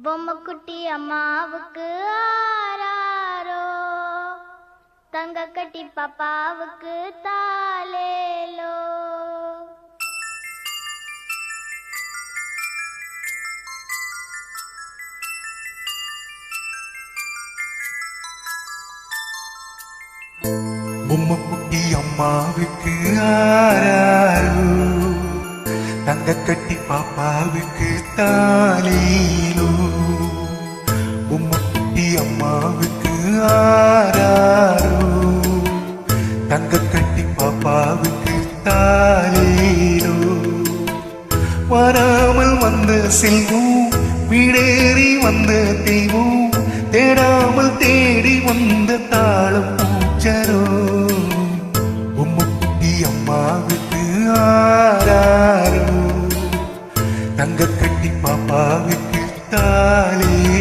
பொம்மக்குட்டி அம்மாவுக்கு ஆராரோ தங்க கட்டி பாப்பாவுக்கு தாலேலோ பொம்மக்குட்டி அம்மாவுக்கு ஆராரோ தங்க கட்டி பாப்பாவுக்கு தாலேலோ வராமல் வந்த செல்வம் வீடேறி வந்த தெய்வம் தேடாமல் தேடி வந்த தாளம் பூச்சரோ. உம்முக்குட்டி அம்மாவுக்கு ஆராரோ. தங்க கட்டி பாப்பாவுக்கு தாலேலோ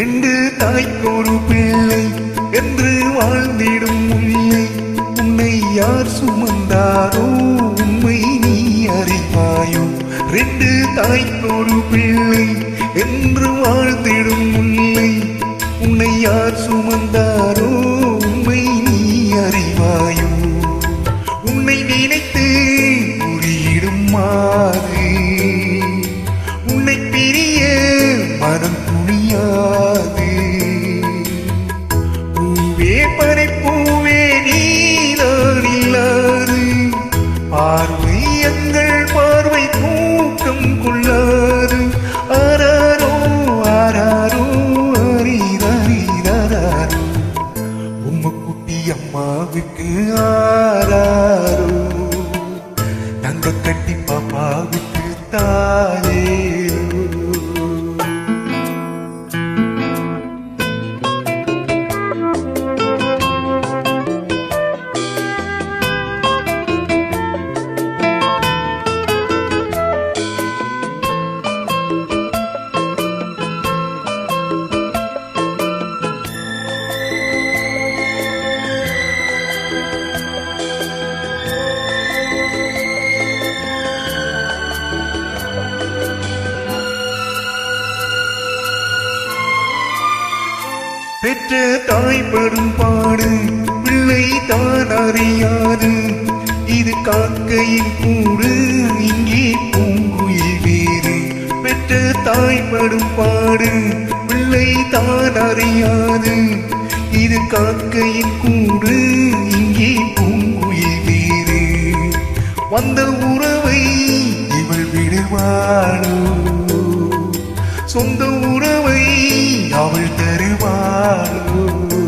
ரெண்டு தாய்க்கொரு பிள்ளை என்று வாழ்ந்திடும் முல்லை உன்னை யார் சுமந்தாரோ உண்மை நீ அறிவாயோ. ரெண்டு தாய்க்கொரு பிள்ளை என்று வாழ்ந்திடும் முல்லை உன்னை யார் சுமந்தாரோ உண்மை நீ அறிவாயோ. உன்னை நினைத்து குறியிடும் மாறு பார்வை எங்கள் பார்வை கூட்டம் கொள்ளாது. ஆராரோ ஆராரோ அரிதரிதராரோ. உம்ம குட்டி அம்மாவுக்கு ஆராரோ தங்க கட்டி பாப்பாவுக்கு தாயே. பெற்ற தாய் படும் பாடு பிள்ளை தான் அறியாது. இது காக்கையின் கூடு இங்கே பூங்குயில் வேறு. பெற்ற தாய் படும் பாடு பிள்ளை தான் அறியாது. இது காக்கையின் கூடு இங்கே பூங்குயில் வேறு. வந்த உறவை இவள் விடுவாளோ? சொந்த தருவாளோ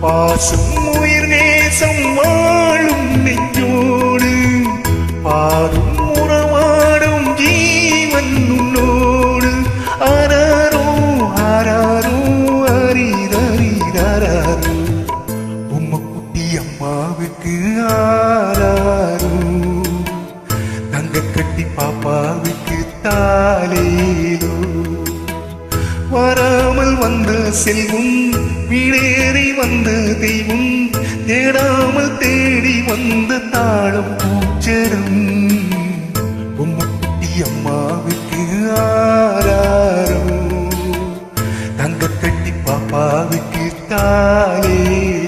பாசம் உயிர் நேசம் வாழும் நெஞ்சோடு பாரும் உறவாடும் ஜீவன் உன்னோடு. அராரோ அராரோ அரிதரிதராரோ உம்ம குட்டி அம்மாவுக்கு ஆராரோ. தங்க கட்டி பாப்பாவுக்கு தாலே. தேடாமல் வந்த செல்வம். வீடேறி வந்த தெய்வம் தேடாமல் தேடி வந்த தாளம் பூச்சரும். பொம்மட்டி அம்மாவுக்கு ஆராரோ தங்க கட்டி பாப்பாவுக்கு தாலேலோ